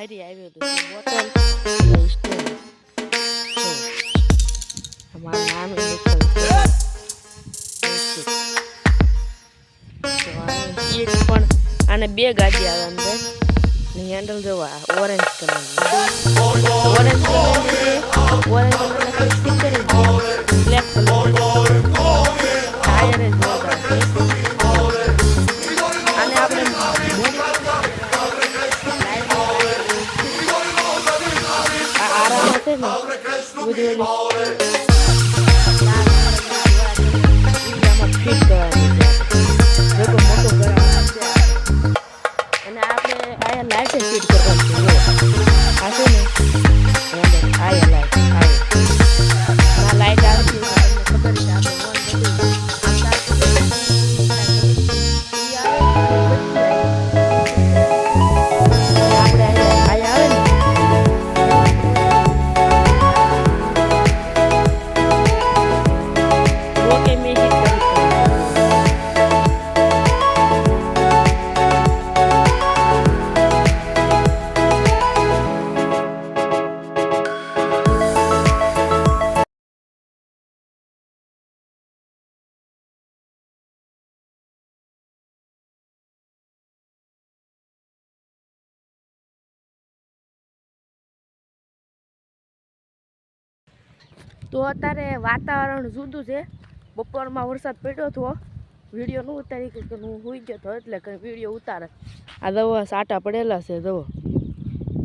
હારી આવ્યો હતો બોટલ જો અમારું નામ એ લખેલું છે વ્યવસ્થિત. તો આની સીટ પણ આને બે ગાડી આવે અંદર ને હેન્ડલ જોવા ઓરેન્જ કલરની ઓરેન્જ કલરની છે ઓરેન્જ કલરના કોઈ સ્ટીકર બ્લેક કલર હશે ને બધું ફિટ કરવાનું મોટો કરવાનો છે અને આપણે આયા લાઈટ ફિટ કરવાની છે આ છે ને? આયા લાઈટ. આયા. લાઈટ આવે ખબર છે આપણે તો અત્યારે વાતાવરણ જુદું છે. બપોરમાં વરસાદ પડ્યો હતો વીડિયો ન ઉતારી કે હું હોઈ ગયો હતો એટલે કંઈ વીડિયો ઉતારે. આ દવા સાટા પડેલા છે દવો.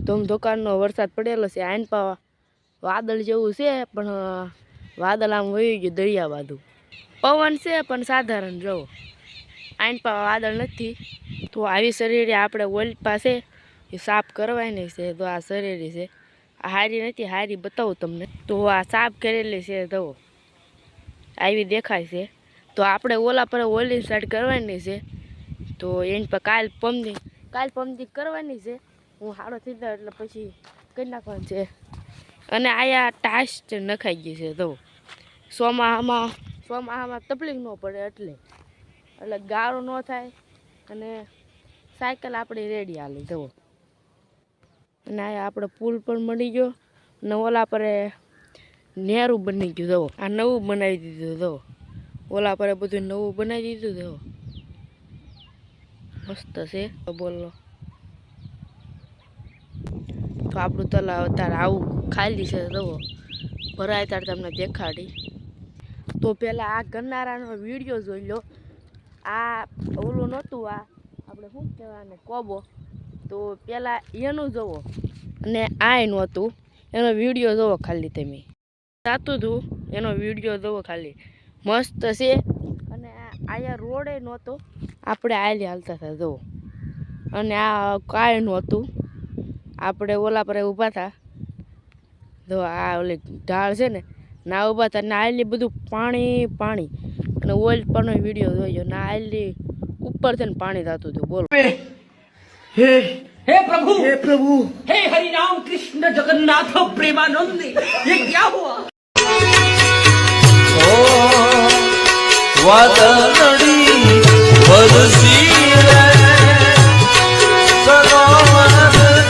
ધોમ ધોકાનનો વરસાદ પડેલો છે આઈન પાવા વાદળ જેવું છે, પણ વાદળ આમ વહી ગયું દરિયા બાજુ. પવન છે, પણ સાધારણ જવો આઈન પાવા વાદળ નથી. તો આવી શરીરે આપણે ઓઇલ પાસે એ સાફ કરવાની છે, તો આ શરીરે છે. હારી નથી, હારી બતાવું તમને. તો આ સાફ કરેલી છે તો આવી દેખાય છે. તો આપણે ઓલા પર ઓલી સાઈડ કરવાની છે. તો એની પર કાલ પમદી કાલ પમદી કરવાની છે. હું હાડો થઈ જાઉં એટલે પછી કરી નાખવાનું છે. અને આયા ટાસ્ટ નખાઈ ગઈ છે તો સોમાહામાં સોમાહામાં તકલીફ ન પડે એટલે. એટલે ગાળો ન થાય અને સાયકલ આપણી રેડી હાલી જવો અને આ આપણે પુલ પણ મળી ગયો. અને ઓલા પર નેરું બની ગયું, જવો. આ નવું બનાવી દીધું, જવો. ઓલા પર બધું નવું બનાવી દીધું, જવો. મસ્ત છે, બોલો. તો આપણું તલાવ અત્યારે આવું ખાલી છે, જવો. ભરાય ત્યારે તમને દેખાડી. તો પહેલાં આ ગરનારાનો વીડિયો જોઈ લો. આ ઓલું નહોતું, આ આપણે શું કહેવાય કોબો. તો પહેલાં એનું જોવો. અને આ એનું હતું. એનો વીડિયો જોવો ખાલી તમે. જાતું હતું. એનો વીડિયો જુઓ ખાલી. મસ્ત છે. અને આયા રોડે નહોતો. આપણે આયલી હાલતા હતા જુઓ અને આ કાયનું હતું આપણે ઓલા પર ઊભા હતા. જો આ ઓલી ઢાળ છે ને, ના ઊભા હતા. ને આયલી બધું પાણી પાણી. અને ઓઇલ પરનો વીડિયો જોયો ને આયલી ઉપરથી ને પાણી થતું હતું. બોલો. हे हे प्रभु हे प्रभु हे हरि राम कृष्ण जगन्नाथ प्रेमानंद ये क्या हुआ वादळी वरसी रे सरोवर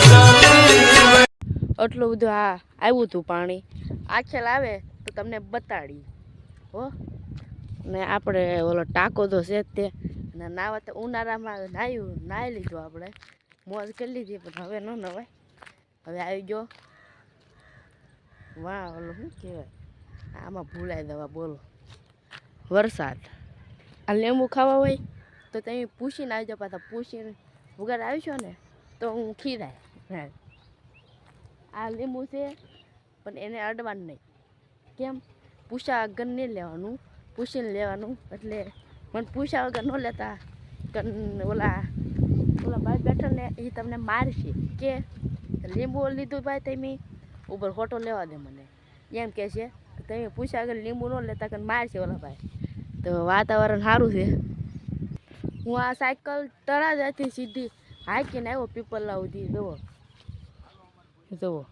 चली આટલું બધું આ આવ્યું હતું પાણી આખેલ આવે તો તમને બતાડી હો ને આપણે ઓલો ટાંકો તો છે જ તે અને નાવા તો ઉનાળામાં નાહ્યું નાહી લીધું આપણે મોજ કરી લીધી, પણ હવે ન નવાય. હવે આવી ગયો વાહ, ઓલો શું કહેવાય? આમાં ભૂલાઈ દવા બોલો. વરસાદ. આ લીંબુ ખાવા હોય તો તમે પૂછીને આવી જાઓ પાછા, પૂછીને. વગર આવીશો ને, તો હું ખીરાય. આ લીંબુ છે, પણ એને અડવાનું નહીં. કેમ? પૂછા વગર નહીં લેવાનું. પૂછીને લેવાનું, એટલે મને પૂછા વગર ન લેતા. ઓલા ઓલા ભાઈ બેઠો ને એ તમને મારશે. કે લીંબુ લીધું ભાઈ તમે, ઉપર ફોટો લેવા દે મને. એમ કહે છે, તમે પૂછ્યા આગળ લીંબુ ન લેતા કે મારશે ઓલા ભાઈ. તો વાતાવરણ સારું છે. હું આ સાયકલ તળાજાથી સીધી હાકીને આવ્યો પીપલ્લા સુધી જુઓ. જુઓ.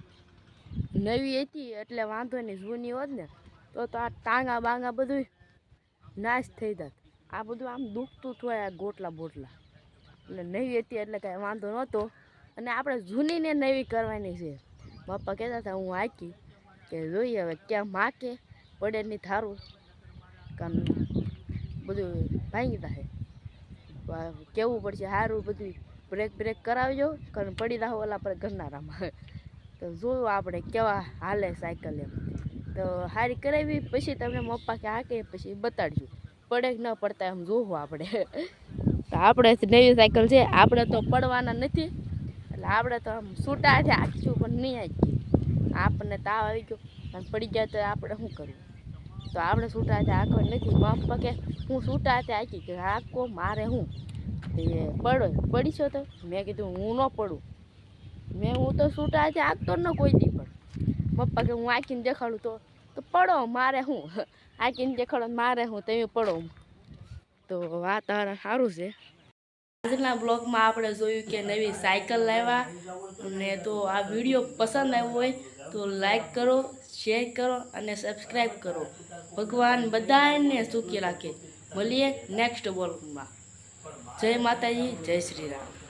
નવી હતી એટલે વાંધો નહીં, જૂની હોત ને, તો તો આ ટાંગા બાંગા બધું નાશ થઈ જાત. આ બધું આમ દુખતું થાય આ ગોટલા બોટલા. એટલે નવી હતી એટલે કાંઈ વાંધો નહોતો. અને આપણે જૂનીને નવી કરવાની છે. પપ્પા કહેતા હતા, હું હાકી કે જોઈએ હવે ક્યાં માકે, પડે નહીં થારું. કારણ બધું ભાંગી જાય. કેવું પડશે? સારું બધું બ્રેક બ્રેક કરાવજો. કારણ પડી રહો ઓલા પર ગરનારામાં. તો જોયું આપણે કેવા હાલે સાયકલ એમ. તો હારી કરાવી, પછી તમને પપ્પા કે હાકે, પછી બતાડજો. પડે કે ન પડતા એમ જોવું આપણે. તો આપણે નવી સાયકલ છે. આપણે તો પડવાના નથી. એટલે આપણે તો આમ છૂટા છે આખીશું પણ નહીં આવી આપણને તાવ આવી ગયો, અને પડી ગયા તો આપણે શું કરવું? તો આપણે છૂટા છે આખો નથી. પપ્પા કે હું છૂટા છે આખી કે આખો મારે હું? તે પડો પડી છો તો? મેં કીધું હું ન પડું. મેં હું તો છૂટા છે આગતો ન કોઈ દી પણ. પપ્પા કે હું આખીને દેખાડું તો? તો પડો મારે હું? આખીને દેખાડો મારે હું? તમે પડો. તો વાતાવરણ સારું છે. આજના બ્લોગમાં આપણે જોયું કે નવી સાયકલ લાવ્યા અને તો આ વીડિયો પસંદ આવ્યો હોય તો લાઈક કરો, શેર કરો અને સબસ્ક્રાઈબ કરો. ભગવાન બધાને સુખી રાખે. મળીએ નેક્સ્ટ બ્લોગમાં. જય માતાજી, જય શ્રી રામ.